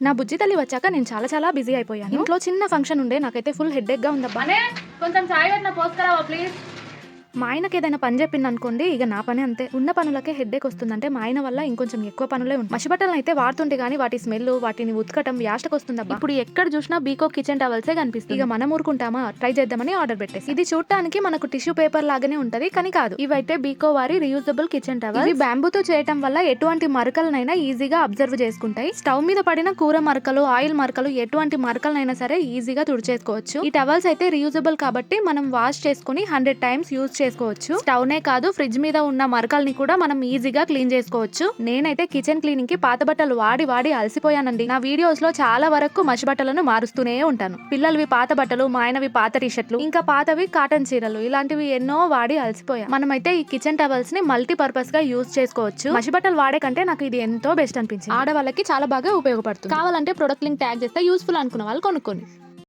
నా బుజ్జి తల్లి వచ్చాక నేను చాలా చాలా బిజీ అయిపోయాను. ఇంట్లో చిన్న ఫంక్షన్ ఉండే నాకైతే ఫుల్ హెడ్గా ఉందబ్బా. కొంచెం చాయ్ పెట్టిన పోసుకురావా ప్లీజ్ మా ఆయనకి ఏదైనా పని చెప్పింది అనుకోండి ఇక నా పని అంతే. ఉన్న పనులకే హెడ్ఏక్ వస్తుందంటే మా ఆయన వల్ల ఇంకొంచెం ఎక్కువ పనులే ఉంటాయి. మసిబట్టలు అయితే వాడుతుంటే గానీ వాటి స్మెల్ వాటిని ఉతకటం యాష్టకు వస్తుందబ్బా ఇప్పుడు ఎక్కడ చూసినా బీకో కిచెన్ టవల్సే కనిపిస్తుంది. ఇక మనం ఊరుకుంటామా? ట్రై చేద్దామని ఆర్డర్ పెట్టేసి. ఇది చూడటానికి మనకు టిష్యూ పేపర్ లాగానే ఉంటది కానీ కాదు. ఇవైతే బీకో వారి రియూజబుల్ కిచెన్ టవల్ ఇవి బ్యాంబూతో చేయటం వల్ల ఎటువంటి మరకలనైనా ఈజీగా అబ్జర్వ్ చేసుకుంటాయి. స్టవ్ మీద పడిన కూర మరకలు ఆయిల్ మరకలు ఎటువంటి మరకలనైనా సరే ఈజీగా తుడిచేసుకోవచ్చు. ఈ టవల్స్ అయితే రియూజబుల్ కాబట్టి మనం వాష్ చేసుకుని హండ్రెడ్ టైమ్స్ యూజ్ చేసుకోవచ్చు. స్టవ్ నే కాదు ఫ్రిడ్జ్ మీద ఉన్న మరకల్ని కూడా మనం ఈజీగా క్లీన్ చేసుకోవచ్చు. నేనైతే కిచెన్ క్లీనింగ్కి పాత బట్టలు వాడి వాడి అలసిపోయానండి. నా వీడియోస్లో చాలా వరకు మసి బట్టలను మారుస్తూనే ఉంటాను. పిల్లలవి పాత బట్టలు మా ఆయనవి పాత టీషర్ట్లు ఇంకా పాతవి కాటన్ చీరలు ఇలాంటివి ఎన్నో వాడి అలసిపోయా. మనమైతే ఈ కిచెన్ టవల్స్ని మల్టీ పర్పస్గా యూజ్ చేసుకోవచ్చు. మసి బట్టలు వాడే కంటే నాకు ఇది ఎంతో బెస్ట్ అనిపించింది. ఆడవాళ్ళకి చాలా బాగా ఉపయోగపడుతుంది. కావాలంటే ప్రొడక్ట్ లింక్ ట్యాగ్ చేస్తే యూస్ఫుల్ అనుకున్న వాళ్ళు కొనుక్కోండి.